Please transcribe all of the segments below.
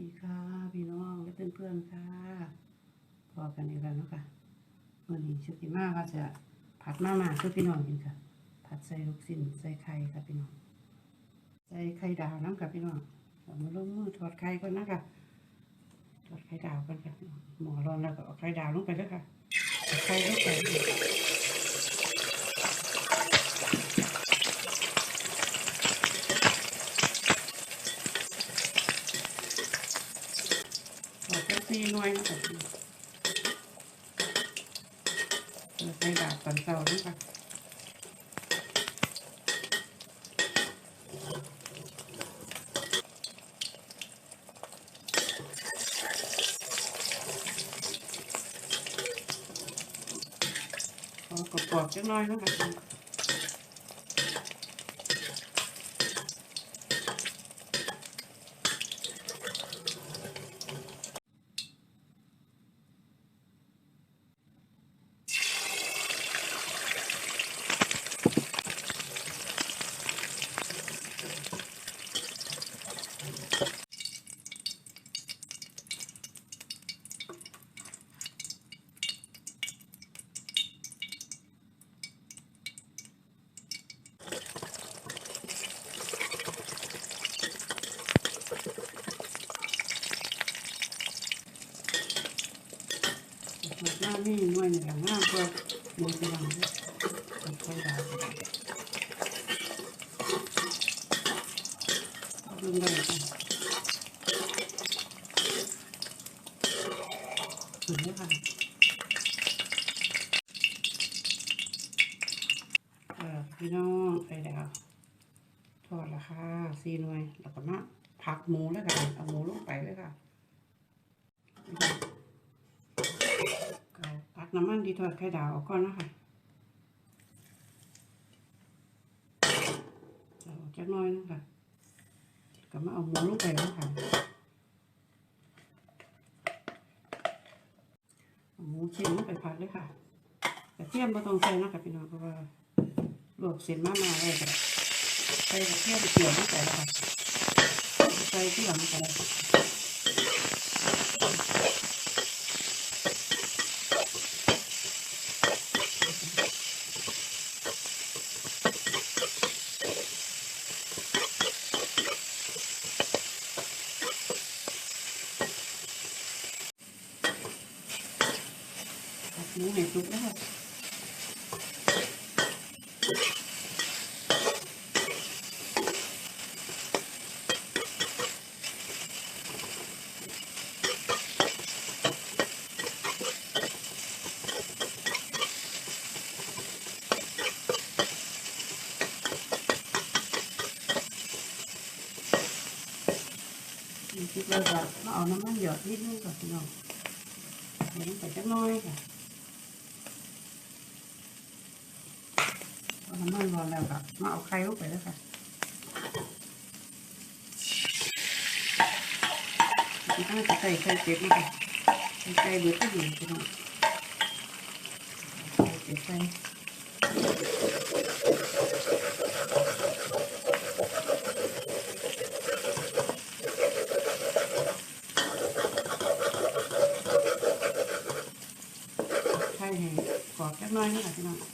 ดีค่ะพี่น้องและเพื่อนๆค่ะพอกันอีกแล้วเนาะคะวันนี้ชุติมาก็จะผัดมาม่าคือพี่น้องกินค่ะ ผัดใส่ลูกชิ้นใส่ไข่ค่ะพี่น้อง ใส่ไข่ดาวน้ำกับพี่น้องเรามาลงมือทอดไข่ก่อนนะคะทอดไข่ดาวกันค่ะหมอร้อนแล้วก็เอาไข่ดาวลงไปเลยค่ะไข่ลงไปเลย ข อแค่ซีหน่วยนะคะเราใส่ดาบตอนเช้านะคะขอกรอบๆจังน้อยนะคะ หน้านี่หน่วยหนึ่งหน้าเพื่อมือกำลังค่อยๆดาวดึงได้ค่ะถึงแล้วค่ะเออพี่น้อง ไข่ดาวทอดละค่ะซีหน่วยแล้วก็มาผักหมูแล้วกันเอาหมูลงไปเลยค่ะก็ตักน้ำมันที่ทอดไข่ดาวออกก่อนนะคะเอาจักหน้อยนะคะก็มาเอาหมูลงไปแล้วค่ะหมูชิ้นลงไปผัดเลยค่ะกระเทียมไม่ต้องใส่นะคะพี่น้องเพราะว่า ลวกเส้นมามาไว้ก็ใส่กระเทียมเกี่ยวลงไปแล้วค่ะใส่ที่หลังไปแล้วค่ะผัดหมูให้สุกแล้ว ค่ะนี่คิดว่าจะมาเอาน้ำมันหยอดนิดนึงก่อนพี่น้องเดี๋ยวมันใส่จักหน้อยค่ะ เอาน้ำมันร้อนแล้วก็มาเอาไข่ลงไปเลยค่ะที่ต้องจะใส่ไข่เป็ดนะคะใส่ไข่เบือก็ดีพี่น้องไข่เป็ดใส่ไข่ให้กรอบแค่น้อ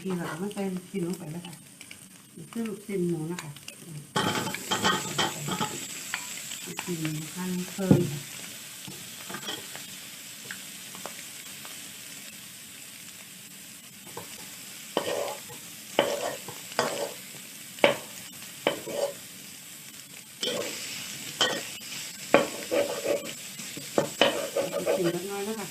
ทีหลังมันใส่กชิ้นลงไปแล้วค่ะซึ่งเส้นหมูนะคะกชิ้นหมูหั่นเพิ่มค่ะลูกชิ้นเล็กน้อยแล้วค่ะ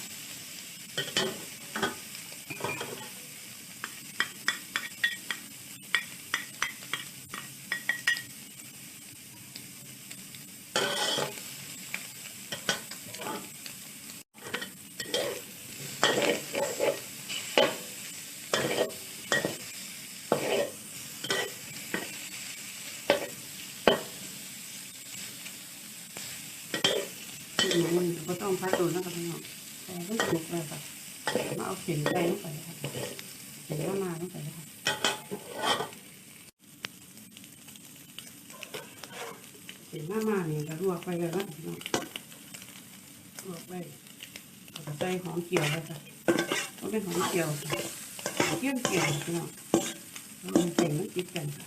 หมูนี่ก็ต้องพัดโดนนะครับพี่น้องแต่ก็สุกเลยค่ะมาเอาเข็มไปลงไปเลยค่ะเข็มมามาลงไปเลยค่ะ เข็มมามาเนี่ยก็ลวกไปเลยนะพี่น้องลวกไปแล้วก็ใส่หอมเจียวเลยค่ะก็เป็นหอมเจียวเกี่ยมเจียวพี่น้องมันใส่มันติดกันค่ะ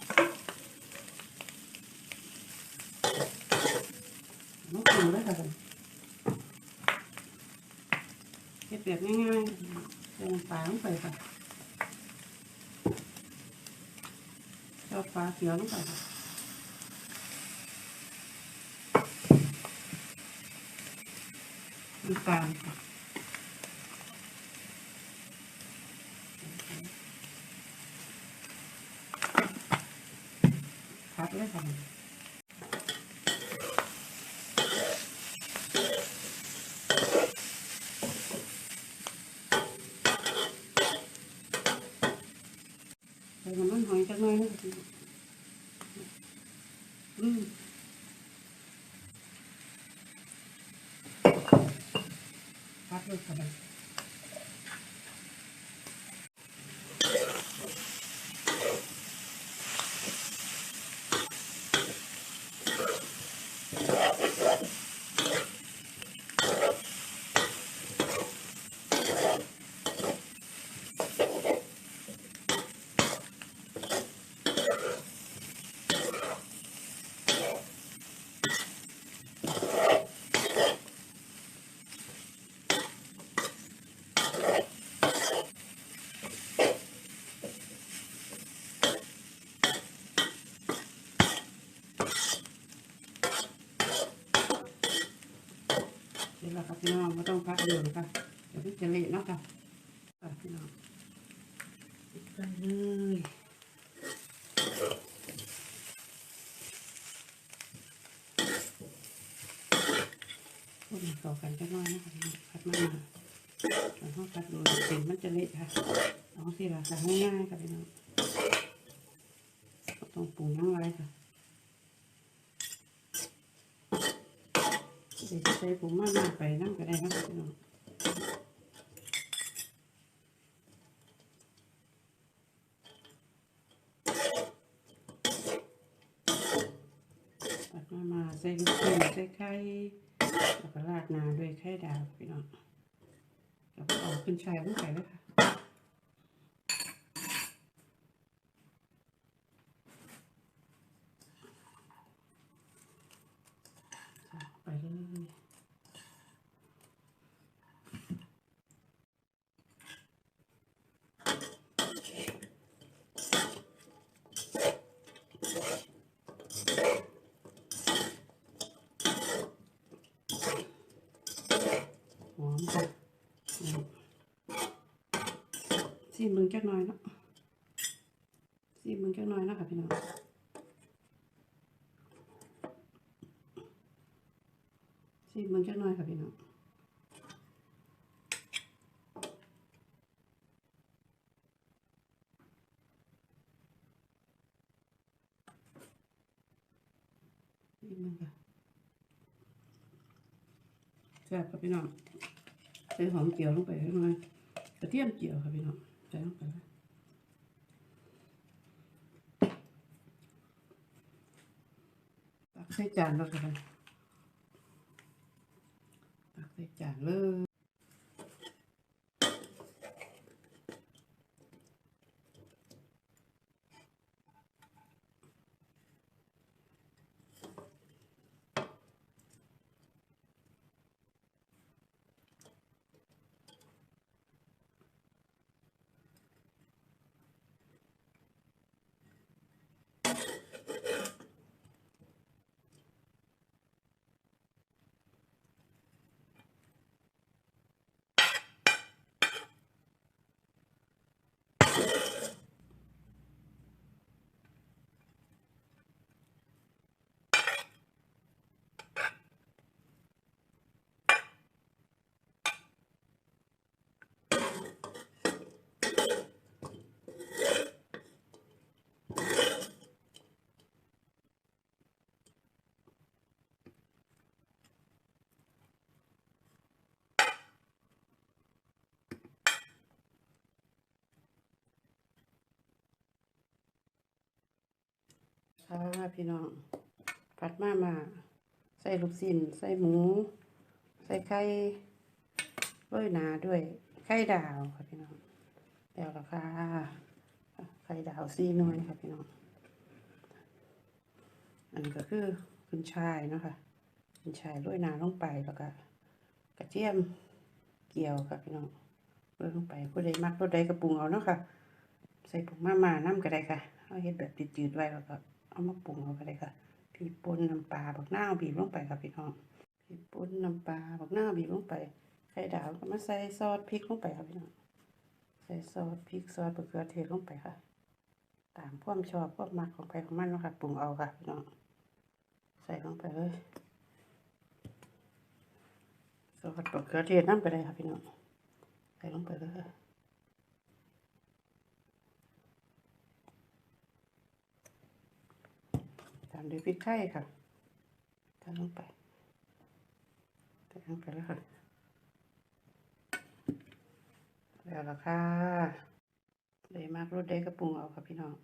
น้องปรุงเลยค่ะเฮ็ดแบบง่ายๆใส่น้ำปลาลงไปค่ะชอบปลาเขียวลงไปค่ะ น้ำตาลค่ะพัดเลยค่ะใส่น้ำมันหอยจักหน่อยนะคะพี่อืมพัดเลยค่ะ เดี๋ยวเราค่ะพี่น้องไม่ต้องพักเดือนค่ะเดี๋ยวมันจะเละเนาะค่ะพี่น้องปิดไปเลยคนต่อกันจักหน้อยนะคะพี่น้องพัดมา แล้วก็พัดดูเส้นมันจะเละค่ะเอาสิล่ะค่ะง่ายๆค่ะพี่น้องต้องปรุงยังไรค่ะเดี๋ยวใส่ผงมากๆไปนั่งก็ได้นะครับพี่น้องตัดมามาใส่ลูกชิ้นใส่ไข่แล้วก็ราดน้าด้วยไข่ดาวพี่น้อง แล้วก็เอาขึ้นชายลงไปเลยค่ะไปเลย หอมค่ะ ซีมึงจักหน่อยเนาะซีมึงจักหน่อยเนาะค่ะพี่น้องซีมึงจักหน่อยค่ะพี่น้องซีมึงค่ะแซ่บค่ะพี่น้องใส่หอมเจียวลงไปให้หน่อยกระเทียมเจียวค่ะพี่น้อง ใส่ลงไปเลยตักใส่จานแล้วกันตักใส่จานเลย ค่ะพี่น้องผัดมามาใส่ลูกชิ้นใส่หมู ใส่ไข่โรยหนาด้วย ไข่ดาวค่ะพี่น้องแล้วละค่ะไข่ดาวสี่หน่วยค่ะพี่น้อง อันนี้ก็คือขึ้นชายนะคะขึ้นชายโรยหนาลงไปแล้วก็กระเทียมเกี่ยวค่ะพี่น้องโรยลงไปผู้ใดมักผู้ใดกระปรุงเอาเนาะค่ะ ใส่ผงมาม่าน้ำก็ได้ค่ะเอาเฮ็ดแบบจืดๆไว้แล้วก็ เอามาปรุงเอาก็ได้ค่ะพริกป่นน้ำปลาบักหน้าบีบลงไปค่ะพี่น้องพริกป่นน้ำปลาบักหน้าบีบลงไปไข่ดาวก็มาใส่ซอสพริกลงไปค่ะพี่น้องใส่ซอสพริกซอสมะเขือเทศลงไปค่ะ ตามความชอบความมักของใครของมันเนาะค่ะปรุงเอาค่ะพี่น้องใส่ลงไปเลยซอสมะเขือเทศน้ำไปเลยค่ะพี่น้องใส่ลงไปเลย ตามด้วยพริกไทยค่ะตามลงไปใส่ลงไปแล้วค่ะ แล้วล่ะค่ะเลยมากรสได้กระปรุงเอาค่ะพี่น้อง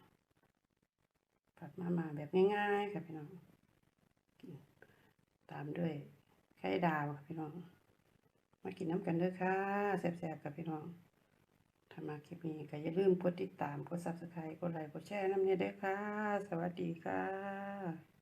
ผัดมามาแบบง่ายๆค่ะพี่น้อง ตามด้วยไข่ดาวค่ะพี่น้อง มากินน้ำกันเด้อค่ะแซ่บๆค่ะพี่น้องามาคลิปนี้ก็อย่าลืมกดติดตาม กด subscribe กดไลค์ กดแชร์น้ำเนี่ยด้อค่ะ สวัสดีค่ะ